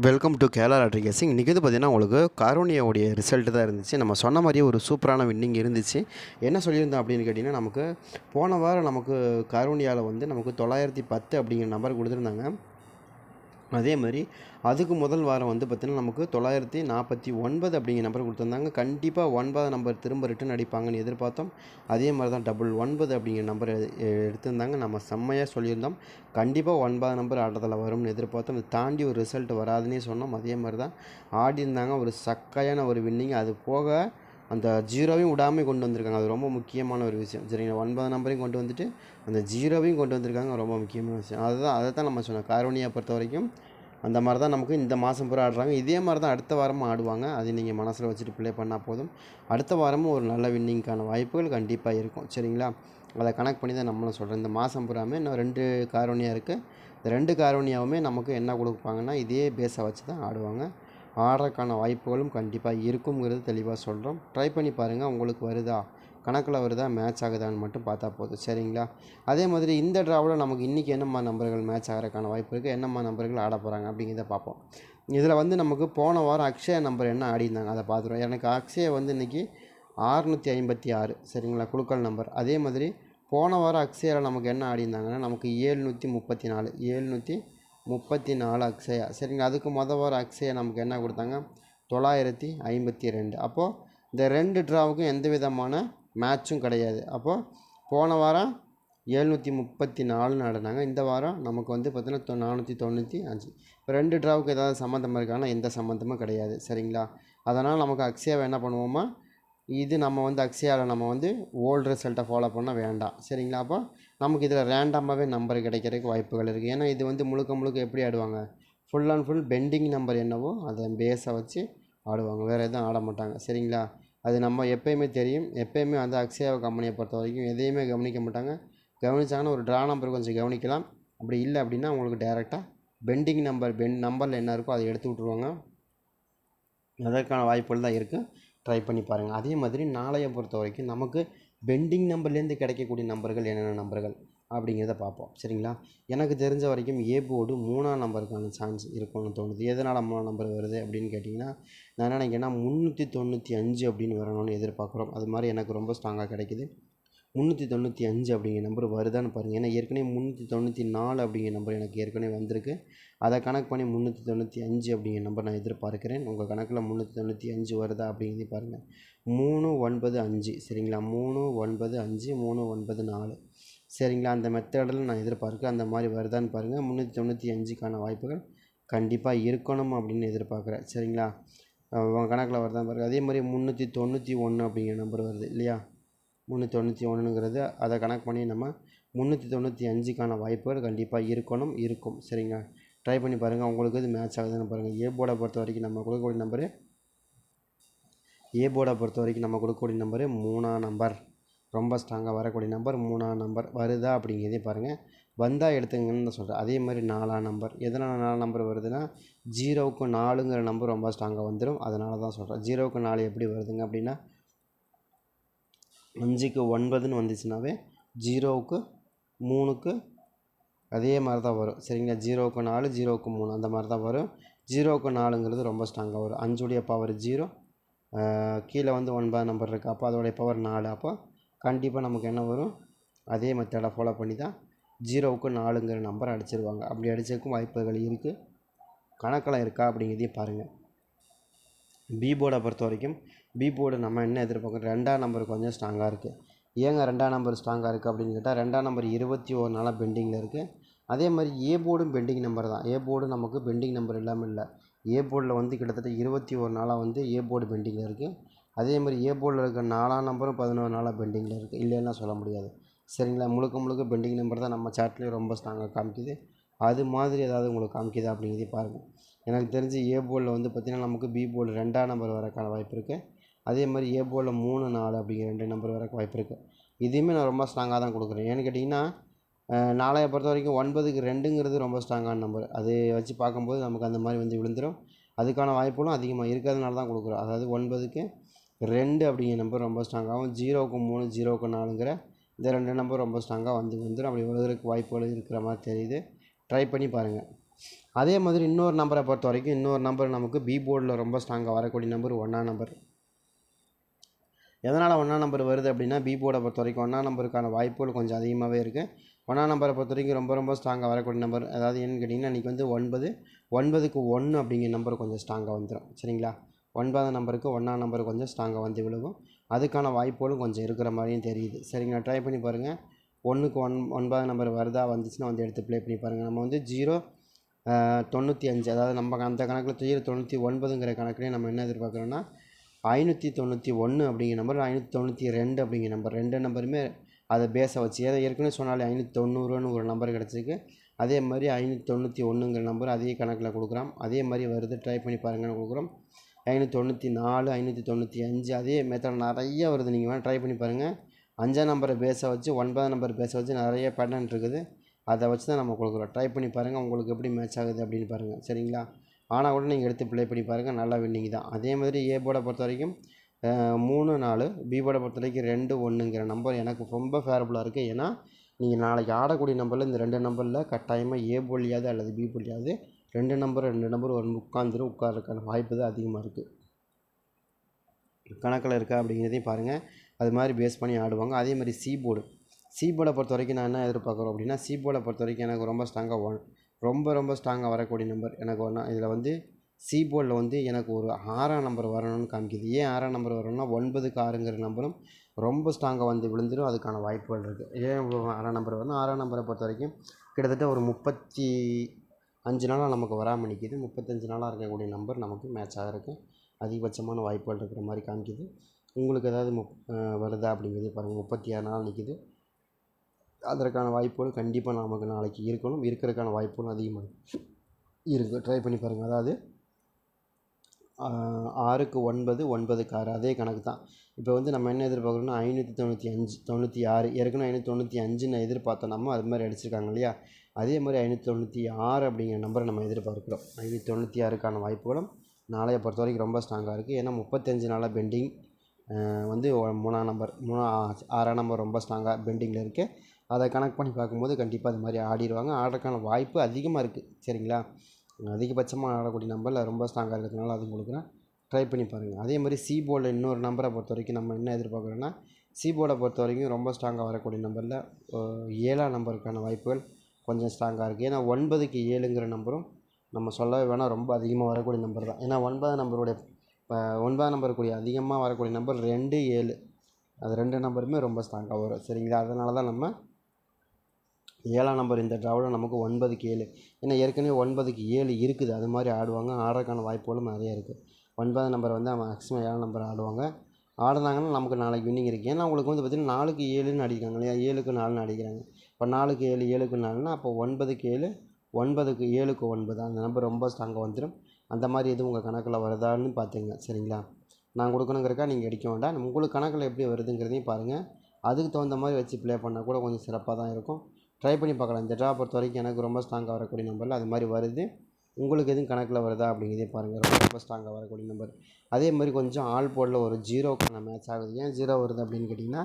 Welcome to Kerala lottery guessing இன்றைக்கி வந்து பார்த்தீங்கன்னா உங்களுக்கு காரோனியாவுடைய ரிசல்ட்டு தான் இருந்துச்சு. நம்ம சொன்ன மாதிரியே ஒரு சூப்பரான வின்னிங் இருந்துச்சு. என்ன சொல்லியிருந்தோம் அப்படின்னு கேட்டிங்கன்னா நமக்கு போன வாரம் நமக்கு காரோனியாவில் வந்து நமக்கு தொள்ளாயிரத்தி பத்து அப்படிங்கிற நம்பர் கொடுத்துருந்தாங்க. அதே மாதிரி அதுக்கு முதல் வாரம் வந்து பார்த்திங்கன்னா நமக்கு தொள்ளாயிரத்தி நாற்பத்தி ஒன்பது அப்படிங்கிற நம்பர் கொடுத்துருந்தாங்க. கண்டிப்பாக ஒன்பது நம்பர் திரும்ப ரிட்டன் அடிப்பாங்கன்னு எதிர்பார்த்தோம். அதே மாதிரி தான் டபுள் ஒன்பது அப்படிங்கிற நம்பர் எடுத்திருந்தாங்க. நம்ம செம்மையாக சொல்லியிருந்தோம். கண்டிப்பாக ஒன்பது நம்பர் ஆட்டத்தில் வரும்னு எதிர்பார்த்தோம். இது தாண்டி ஒரு ரிசல்ட் வராதுன்னே சொன்னோம். அதே மாதிரி தான் ஆடி இருந்தாங்க ஒரு சக்கையான ஒரு வின்னிங் அது போக அந்த ஜீரோவையும் விடாமல் கொண்டு வந்திருக்காங்க. அது ரொம்ப முக்கியமான ஒரு விஷயம். சரிங்களா ஒன்பது நம்பரையும் கொண்டு வந்துட்டு அந்த ஜீரோவையும் கொண்டு வந்திருக்காங்க. ரொம்ப முக்கியமான விஷயம். அதுதான் அதை தான் நம்ம சொன்னோம். காரோனியை பொறுத்த வரைக்கும் அந்த மாதிரி தான் நமக்கு இந்த மாதம் பூரா ஆடுறாங்க. இதே மாதிரி தான் அடுத்த வாரமும் ஆடுவாங்க. அது நீங்கள் மனசில் வச்சுட்டு ப்ளே பண்ணால் போதும். அடுத்த வாரமும் ஒரு நல்ல வின்னிங்க்கான வாய்ப்புகள் கண்டிப்பாக இருக்கும். சரிங்களா? அதை கனெக்ட் பண்ணி தான் நம்மளும் சொல்கிறேன் இந்த மாதம் பூராமே இன்னும் ரெண்டு காரோனியாக இருக்குது இந்த ரெண்டு காரோனியாவுமே நமக்கு என்ன கொடுப்பாங்கன்னா இதே பேஸை வச்சு தான் ஆடுவாங்க. ஆடுறதுக்கான வாய்ப்புகளும் கண்டிப்பாக இருக்குங்கிறது தெளிவாக சொல்கிறோம். ட்ரை பண்ணி பாருங்கள் உங்களுக்கு வருதா? கணக்கில் வருதா? மேட்ச் ஆகுதான்னு மட்டும் பார்த்தா போதும். சரிங்களா? அதே மாதிரி இந்த ட்ராவில் நமக்கு இன்றைக்கி என்னம்மா நம்பர்கள் மேட்ச் ஆகிறதுக்கான வாய்ப்பு இருக்குது? என்னம்மா நம்பர்கள் ஆட போகிறாங்க? அப்படிங்கிறத பார்ப்போம். இதில் வந்து நமக்கு போன வாரம் அக்ஷயா நம்பர் என்ன ஆடினாங்க அதை பார்த்துருவோம். எனக்கு அக்ஷயா வந்து இன்றைக்கி ஆறுநூற்றி ஐம்பத்தி ஆறு. சரிங்களா? குழுக்கள் நம்பர். அதே மாதிரி போன வாரம் அக்ஷயாவில் நமக்கு என்ன ஆடிருந்தாங்கன்னா நமக்கு ஏழ்நூற்றி முப்பத்தி நாலு. ஏழ்நூற்றி முப்பத்தி நாலு அக்ஷயா. சரிங்களா அதுக்கு மொதல் வாரம் அக்ஷயா நமக்கு என்ன கொடுத்தாங்க? தொள்ளாயிரத்தி ஐம்பத்தி ரெண்டு அப்போது இந்த ரெண்டு ட்ராவுக்கும் எந்த விதமான மேட்ச்சும் கிடையாது. அப்போது போன வாரம் எழுநூற்றி முப்பத்தி நாலு நடந்தாங்க. இந்த வாரம் நமக்கு வந்து பார்த்திங்கன்னா தொ நானூற்றி தொண்ணூற்றி அஞ்சு. இப்போ ரெண்டு ட்ராவுக்கு ஏதாவது சம்மந்தம் இருக்கான்னா எந்த சம்மந்தமும் கிடையாது. சரிங்களா? அதனால் நமக்கு அக்ஷயாவை என்ன பண்ணுவோமா? இது நம்ம வந்து அக்ஷயாவில் நம்ம வந்து ஓல்டு ரிசல்ட்டை ஃபாலோ பண்ண வேண்டாம். சரிங்களா? அப்போ நமக்கு இதில் ரேண்டமாகவே நம்பர் கிடைக்கிறதுக்கு வாய்ப்புகள் இருக்குது ஏன்னா இது வந்து முழுக்க முழுக்க எப்படி ஆடுவாங்க? Full and full pending number என்னவோ அதை பேஸை வச்சு ஆடுவாங்க. வேறு எதுவும் ஆட மாட்டாங்க. சரிங்களா? அது நம்ம எப்போயுமே தெரியும். எப்போயுமே வந்து அக்ஷயா கம்பெனியை பொறுத்த வரைக்கும் எதையுமே கவனிக்க மாட்டாங்க. கவனிச்சாங்கன்னா ஒரு ட்ரா நம்பர் கொஞ்சம் கவனிக்கலாம். அப்படி இல்லை அப்படின்னா உங்களுக்கு டேரெக்டாக பெண்டிங் நம்பர் பென் நம்பரில் என்ன இருக்கோ அதை எடுத்து விட்ருவாங்க அதற்கான வாய்ப்புகள் தான் இருக்குது ட்ரை பண்ணி பாருங்கள் அதே மாதிரி நாளையை பொறுத்த வரைக்கும் நமக்கு பெண்டிங் நம்பர்லேருந்து கிடைக்கக்கூடிய நம்பர்கள் என்னென்ன நம்பர்கள் அப்படிங்கிறத பார்ப்போம். சரிங்களா? எனக்கு தெரிஞ்ச வரைக்கும் ஏ போர்டு மூணாம் நம்பருக்கான சான்ஸ் இருக்கும்னு தோணுது. எதனால் மூணாம் நம்பர் வருது அப்படின்னு கேட்டிங்கன்னா நான் நினைக்கிறேன்னா முந்நூற்றி தொண்ணூற்றி அஞ்சு அப்படின்னு வரணும்னு எதிர்பார்க்குறோம். அது மாதிரி எனக்கு ரொம்ப ஸ்ட்ராங்காக கிடைக்கிது. முந்நூற்றி தொண்ணூற்றி அஞ்சு அப்படிங்கிற நம்பர் வருதான்னு பாருங்கள் ஏன்னா ஏற்கனவே முந்நூற்றி தொண்ணூற்றி நாலு அப்படிங்கிற நம்பர் எனக்கு ஏற்கனவே வந்திருக்கு. அதை கணக்கு பண்ணி முந்நூற்றி தொண்ணூற்றி அஞ்சு அப்படிங்கிற நம்பர் நான் எதிர்பார்க்குறேன். உங்கள் கணக்கில் முந்நூற்றி தொண்ணூற்றி அஞ்சு வருதா அப்படிங்கிறத பாருங்கள் மூணு ஒன்பது அஞ்சு. சரிங்களா? மூணு ஒன்பது அஞ்சு மூணு ஒன்பது நாலு. சரிங்களா? அந்த மெத்தடில் நான் எதிர்பார்க்குறேன். அந்த மாதிரி வருதான்னு பாருங்கள் முந்நூற்றி தொண்ணூற்றி அஞ்சுக்கான வாய்ப்புகள் கண்டிப்பாக இருக்கணும் அப்படின்னு எதிர்பார்க்குறேன். சரிங்களா? உங்கள் கணக்கில் வருதான் பாருங்கள் அதே மாதிரி முந்நூற்றி தொண்ணூற்றி ஒன்று அப்படிங்கிற நம்பர் வருது இல்லையா? முந்நூற்றி தொண்ணூற்றி ஒன்றுங்கிறது அதை கணக்கு பண்ணி நம்ம முந்நூற்றி தொண்ணூற்றி அஞ்சுக்கான வாய்ப்புகள் கண்டிப்பாக இருக்கணும் இருக்கும். சரிங்களா ட்ரை பண்ணி பாருங்கள் உங்களுக்கு இது மேட்ச் ஆகுதுன்னு பாருங்கள் ஏ போர்டை பொறுத்த வரைக்கும் நம்ம கொடுக்கக்கூடிய நம்பரு ஏ போர்டை பொறுத்த வரைக்கும் நம்ம கொடுக்கக்கூடிய நம்பரு மூணாம் நம்பர் ரொம்ப ஸ்ட்ராங்காக வரக்கூடிய நம்பர் மூணாம் நம்பர் வருதா அப்படிங்கிறதே பாருங்கள் வந்தால் எடுத்துங்கன்னு சொல்கிறேன் அதே மாதிரி நாலாம் நம்பர் எதனால் நாலாம் நம்பர் வருதுன்னா ஜீரோவுக்கு நாலுங்கிற நம்பர் ரொம்ப ஸ்ட்ராங்காக வந்துடும் அதனால தான் சொல்கிறேன் ஜீரோவுக்கு நாலு எப்படி வருதுங்க அப்படின்னா அஞ்சுக்கு ஒன்பதுன்னு வந்துச்சுனாவே ஜீரோவுக்கு மூணுக்கு அதே மாதிரி தான் வரும். சரிங்களா? ஜீரோவுக்கு நாலு ஜீரோவுக்கு மூணு அந்த மாதிரி தான் வரும். ஜீரோவுக்கு நாலுங்கிறது ரொம்ப ஸ்ட்ராங்காக வரும். அஞ்சுடைய பவர் ஜீரோ கீழே வந்து ஒன்பது நம்பர் இருக்குது அப்போ அதோடைய பவர் நாலு. அப்போ கண்டிப்பாக நமக்கு என்ன வரும்? அதே மெத்தடை ஃபாலோ பண்ணி தான் ஜீரோவுக்கு நாலுங்கிற நம்பர் அடிச்சிருவாங்க. அப்படி அடிச்சதுக்கும் வாய்ப்புகள் இருக்குது கணக்கெல்லாம் இருக்கா அப்படிங்கிறதையும் பாருங்கள் பி போர்டை பொறுத்த வரைக்கும் பி போர்டு நம்ம என்ன எதிர்பார்க்குறோம்? ரெண்டாம் நம்பர் கொஞ்சம் ஸ்ட்ராங்காக இருக்குது ஏங்க ரெண்டாம் நம்பர் ஸ்ட்ராங்காக இருக்குது அப்படின்னு கேட்டால் ரெண்டாம் நம்பர் இருபத்தி ஒரு நாளாக பெண்டிங்கில் இருக்குது அதே மாதிரி ஏ போர்டும் பெண்டிங் நம்பர் தான். ஏ போர்டு நமக்கு பெண்டிங் நம்பர் இல்லாமல் இல்லை. ஏ போர்டில் வந்து கிட்டத்தட்ட இருபத்தி ஒரு நாளாக வந்து ஏ போர்டு பெண்டிங்கில் இருக்குது அதே மாதிரி ஏ போர்டில் இருக்க நாலாம் நம்பரும் பதினோரு நாளாக பெண்டிங்கில் இருக்குது இல்லைன்னா சொல்ல முடியாது. சரிங்களா? முழுக்க முழுக்க பெண்டிங் நம்பர் தான் நம்ம சாட்லேயும் ரொம்ப ஸ்ட்ராங்காக காமிக்குது. அது மாதிரி ஏதாவது உங்களுக்கு காமிக்குது அப்படிங்கிறதே பாருங்கள் எனக்கு தெரிஞ்சு ஏ போர்டில் வந்து பார்த்திங்கன்னா நமக்கு பி போர்டு ரெண்டாம் நம்பர் வரக்கான வாய்ப்பு இருக்குது அதே மாதிரி ஏ போர்டில் மூணு நாலு அப்படிங்கிற ரெண்டு நம்பர் வரக்கு வாய்ப்பு இருக்குது இதையுமே நான் ரொம்ப ஸ்ட்ராங்காக தான் கொடுக்குறேன். ஏன்னு கேட்டிங்கன்னா நாளைய பொறுத்த வரைக்கும் ஒன்பதுக்கு ரெண்டுங்கிறது ரொம்ப ஸ்ட்ராங்கான நம்பர் அது வச்சு பார்க்கும்போது நமக்கு அந்த மாதிரி வந்து விழுந்துடும் அதுக்கான வாய்ப்புகளும் அதிகமாக இருக்கிறதுனால தான் கொடுக்குறோம். அதாவது ஒன்பதுக்கு ரெண்டு அப்படிங்கிற நம்பர் ரொம்ப ஸ்ட்ராங்காகவும் ஜீரோவுக்கு மூணு ஜீரோவுக்கு நாலுங்கிற இந்த ரெண்டு நம்பர் ரொம்ப ஸ்ட்ராங்காக வந்து வந்துடும் அப்படி விழுகிறதுக்கு வாய்ப்புகள் இருக்கிற மாதிரி தெரியுது. ட்ரை பண்ணி பாருங்கள் அதே மாதிரி இன்னொரு நம்பரை பொறுத்த வரைக்கும் இன்னொரு நம்பர் நமக்கு பி போர்டில் ரொம்ப ஸ்ட்ராங்காக வரக்கூடிய நம்பர் ஒன்றா நம்பர். எதனால் ஒன்றா நம்பர் வருது அப்படின்னா பி போர்டை பொறுத்த வரைக்கும் ஒன்றா நம்பருக்கான வாய்ப்புகள் கொஞ்சம் அதிகமாகவே இருக்குது ஒன்றா நம்பரை பொறுத்த வரைக்கும் ரொம்ப ரொம்ப ஸ்ட்ராங்காக வரக்கூடிய நம்பர் அதாவது என்னன்னு கேட்டிங்கன்னா இன்றைக்கி வந்து ஒன்பது ஒன்பதுக்கு ஒன்று அப்படிங்கிற நம்பர் கொஞ்சம் ஸ்ட்ராங்காக வந்துடும் சரிங்களா? ஒன்பதாம் நம்பருக்கு ஒன்றாம் நம்பர் கொஞ்சம் ஸ்ட்ராங்காக வந்து விழுகும். அதுக்கான வாய்ப்புகளும் கொஞ்சம் இருக்கிற மாதிரியும் தெரியுது. சரிங்களா? ட்ரை பண்ணி பாருங்கள் ஒன்றுக்கு ஒன் ஒன்பதாம் நம்பர் வருதா வந்துச்சுன்னா வந்து எடுத்து ப்ளே பண்ணி பாருங்கள் நம்ம வந்து ஜீரோ தொண்ணூற்றி அஞ்சு. அதாவது நம்ம அந்த கணக்கில் ஜீரோ தொண்ணூற்றி ஒன்பதுங்கிற கணக்குலேயே நம்ம என்ன எதிர்பார்க்குறோன்னா ஐநூற்றி தொண்ணூற்றி ஒன்று அப்படிங்கிற நம்பர் ஐநூற்றி தொண்ணூற்றி ரெண்டு அப்படிங்கிற நம்பர் ரெண்டு நம்பருமே அதை பேஸை வச்சு ஏதோ ஏற்கனவே சொன்னாலே ஐநூற்றி தொண்ணூறுன்னு ஒரு நம்பர் கிடச்சிருக்கு. அதே மாதிரி ஐநூற்றி தொண்ணூற்றி ஒன்றுங்கிற நம்பர் அதே கணக்கில் கொடுக்குறோம். அதே மாதிரி வருது ட்ரை பண்ணி பாருங்கன்னு கொடுக்குறோம். ஐநூற்றி தொண்ணூற்றி நாலு ஐநூற்றி தொண்ணூற்றி அஞ்சு அதே மெத்தட் நிறைய வருது. நீங்கள் வேணால் ட்ரை பண்ணி பாருங்கள் அஞ்சாம் நம்பரை பேஸை வச்சு ஒன்பதாம் நம்பர் பேஸை வச்சு நிறைய பேட்டர்ன் இருக்குது. அதை வச்சு தான் நம்ம கொடுக்குறோம். ட்ரை பண்ணி பாருங்கள் உங்களுக்கு எப்படி மேட்ச் ஆகுது அப்படின்னு பாருங்கள் சரிங்களா? ஆனால் கூட நீங்கள் எடுத்து ப்ளே பண்ணி பாருங்கள் நல்லா வின்னிங் தான். அதே மாதிரி ஏ போர்டை பொறுத்த வரைக்கும் மூணு நாலு பி போர்டை பொறுத்த வரைக்கும் ரெண்டு ஒன்றுங்கிற நம்பர் எனக்கு ரொம்ப ஃபேவரபுளாக இருக்குது ஏன்னா நீங்கள் நாளைக்கு ஆடக்கூடிய நம்பரில் இந்த ரெண்டு நம்பரில் கட்டாயமாக ஏ போலியாவது அல்லது பி போலியாவது ரெண்டு நம்பர் ரெண்டு நம்பர் ஒரு உட்காந்துரும் உட்காரதுக்கான வாய்ப்பு தான் அதிகமாக இருக்குது கணக்கில் இருக்கா அப்படிங்கிறதையும் பாருங்கள் அது மாதிரி பேஸ் பண்ணி ஆடுவாங்க. அதே மாதிரி சி போர்டு சி போர்டை பொறுத்த வரைக்கும் நான் என்ன எதிர்பார்க்குறோம் அப்படின்னா சி பொறுத்த வரைக்கும் எனக்கு ரொம்ப ஸ்ட்ராங்காக ஒன் ரொம்ப ரொம்ப ஸ்ட்ராங்காக வரக்கூடிய நம்பர் எனக்கு ஒன்றா இதில் வந்து சி வந்து எனக்கு ஒரு ஆறாம் நம்பர் வரணும்னு காமிக்குது. ஏன் ஆறாம் நம்பர் வரணும்னா ஒன்பதுக்கு ஆறுங்கிற நம்பரும் ரொம்ப ஸ்ட்ராங்காக வந்து விழுந்துடும் அதுக்கான வாய்ப்புகள் இருக்குது ஏன் ஆறாம் நம்பர் வரணும் ஆறாம் நம்பரை பொறுத்த வரைக்கும் கிட்டத்தட்ட ஒரு முப்பத்தி அஞ்சு நாளாக நமக்கு வராமல் நிற்கிது முப்பத்தஞ்சு நாளாக இருக்கக்கூடிய நம்பர் நமக்கு மேட்ச் ஆகிறதுக்கு அதிகபட்சமான வாய்ப்புகள் இருக்கிற மாதிரி காமிக்குது. உங்களுக்கு ஏதாவது முப் வருதா அப்படிங்கிறது பாருங்கள் முப்பத்தி ஆறு நாள் நிற்கிது அதற்கான வாய்ப்புகள் கண்டிப்பாக நமக்கு நாளைக்கு இருக்கணும். இருக்கிறதுக்கான வாய்ப்புகளும் அதிகமாக இருக்குது ட்ரை பண்ணி பாருங்கள் அதாவது ஆறுக்கு ஒன்பது ஒன்பதுக்கு ஆறு அதே கணக்கு தான். இப்போ வந்து நம்ம என்ன எதிர்பார்க்குறோம்னா ஐநூற்றி தொண்ணூற்றி அஞ்சு தொண்ணூற்றி ஆறு ஏற்கனவே ஐநூற்றி தொண்ணூற்றி அஞ்சுன்னு எதிர்பார்த்தோம். நம்ம அது மாதிரி அடிச்சிருக்காங்க இல்லையா? அதே மாதிரி ஐநூற்றி தொண்ணூற்றி ஆறு அப்படிங்கிற நம்பரை நம்ம எதிர்பார்க்குறோம். ஐநூற்றி தொண்ணூற்றி ஆறுக்கான வாய்ப்புகளும் நாளைய பொறுத்த வரைக்கும் ரொம்ப ஸ்ட்ராங்காக இருக்குது ஏன்னா முப்பத்தஞ்சு நாளாக பெண்டிங் வந்து மூணாம் நம்பர் மூணா ஆறாம் நம்பர் ரொம்ப ஸ்ட்ராங்காக பெண்டிங்கில் இருக்குது அதை கணக்கு பண்ணி பார்க்கும்போது கண்டிப்பாக அது மாதிரி ஆடிடுவாங்க. ஆடுறதுக்கான வாய்ப்பு அதிகமாக இருக்குது சரிங்களா? அதிகபட்சமாக ஆடக்கூடிய நம்பரில் ரொம்ப ஸ்ட்ராங்காக இருக்கிறதுனால அது கொடுக்குறேன். ட்ரை பண்ணி பாருங்கள் அதே மாதிரி சி போர்டில் இன்னொரு நம்பரை பொறுத்த வரைக்கும் நம்ம என்ன எதிர்பார்க்குறோன்னா சி போர்டை பொறுத்த வரைக்கும் ரொம்ப ஸ்ட்ராங்காக வரக்கூடிய நம்பரில் ஏழாம் நம்பருக்கான வாய்ப்புகள் கொஞ்சம் ஸ்ட்ராங்காக இருக்குது ஏன்னா ஒன்பதுக்கு ஏழுங்கிற நம்பரும் நம்ம சொல்லவே வேணால் ரொம்ப அதிகமாக வரக்கூடிய நம்பர் தான். ஏன்னா ஒன்பதாம் நம்பருடைய இப்போ ஒன்பதாம் நம்பருக்குரிய அதிகமாக வரக்கூடிய நம்பர் ரெண்டு ஏழு. அது ரெண்டு நம்பருமே ரொம்ப ஸ்ட்ராங்காக வரும். சரிங்களா? அதனால தான் நம்ம ஏழாம் நம்பர் இந்த டிராவில் நமக்கு ஒன்பதுக்கு ஏழு. ஏன்னா ஏற்கனவே ஒன்பதுக்கு ஏழு இருக்குது. அது மாதிரி ஆடுவாங்க. ஆடுறதுக்கான வாய்ப்புகளும் நிறைய இருக்குது ஒன்பதாம் நம்பர் வந்து மேக்ஸிமம் ஏழாம் நம்பர் ஆடுவாங்க. ஆடுனாங்கன்னா நமக்கு நாளைக்கு வின்னிங் இருக்குது ஏன்னா உங்களுக்கு வந்து பார்த்திங்கன்னா நாலுக்கு ஏழுன்னு அடிக்கிறாங்க இல்லையா? ஏழுக்கு நாலுன்னு அடிக்கிறாங்க. இப்போ நாலுக்கு ஏழு ஏழுக்கு நாலுன்னா அப்போ ஒன்பதுக்கு ஏழு ஒன்பதுக்கு ஏழுக்கு ஒன்பது. அந்த நம்பர் ரொம்ப ஸ்ட்ராங்காக வந்துடும் அந்த மாதிரி எதுவும் உங்கள் கணக்கில் வருதான்னு பார்த்துங்க சரிங்களா? நான் கொடுக்கணுங்கிறக்கா நீங்கள் அடிக்க வேண்டாம். உங்களுக்கு கணக்கில் எப்படி வருதுங்கிறதையும் பாருங்கள் அதுக்கு தகுந்த மாதிரி வச்சு ப்ளே பண்ணால் கூட கொஞ்சம் சிறப்பாக தான் இருக்கும். ட்ரை பண்ணி பார்க்கலாம். இந்த ட்ரா பொறுத்த வரைக்கும் எனக்கு ரொம்ப ஸ்ட்ராங்காக வரக்கூடிய நம்பரில் அது மாதிரி வருது. உங்களுக்கு எதுவும் கணக்கில் வருதா அப்படிங்கிறதே பாருங்கள் ரொம்ப ரொம்ப ஸ்ட்ராங்காக வரக்கூடிய நம்பர் அதே மாதிரி கொஞ்சம் ஆல் போர்டில் ஒரு ஜீரோக்கான மேட்ச் ஆகுது. ஏன் ஜீரோ வருது அப்படின்னு கேட்டிங்கன்னா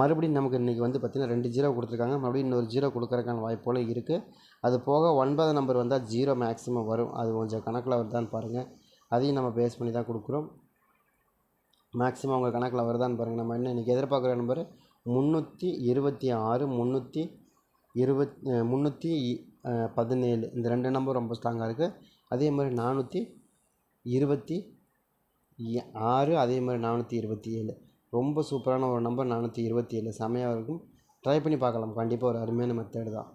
மறுபடியும் நமக்கு இன்றைக்கி வந்து பார்த்திங்கன்னா ரெண்டு ஜீரோ கொடுத்துருக்காங்க. மறுபடியும் இன்னொரு ஜீரோ கொடுக்குறக்கான வாய்ப்புகளும் இருக்குது அது போக ஒன்பது நம்பர் வந்தால் ஜீரோ மேக்ஸிமம் வரும். அது கொஞ்சம் கணக்கில் வருதான்னு பாருங்கள் அதையும் நம்ம பேஸ் பண்ணி தான் கொடுக்குறோம். மேக்ஸிமம் உங்கள் கணக்கில் வருதான்னு பாருங்கள் நம்ம என்ன இன்றைக்கி எதிர்பார்க்குற நம்பர் முந்நூற்றி இருபத்தி ஆறு முந்நூற்றி இருபத் முந்நூற்றி பதினேழு. இந்த ரெண்டு நம்பர் ரொம்ப ஸ்ட்ராங்காக இருக்குது அதே மாதிரி நானூற்றி இருபத்தி ஆறு அதே மாதிரி நானூற்றி இருபத்தி ஏழு ரொம்ப சூப்பரான ஒரு நம்பர் நானூற்றி இருபத்தி ஏழு செமையாக இருக்கும். ட்ரை பண்ணி பார்க்கலாம். கண்டிப்பாக ஒரு அருமையான மெத்தேடு தான்.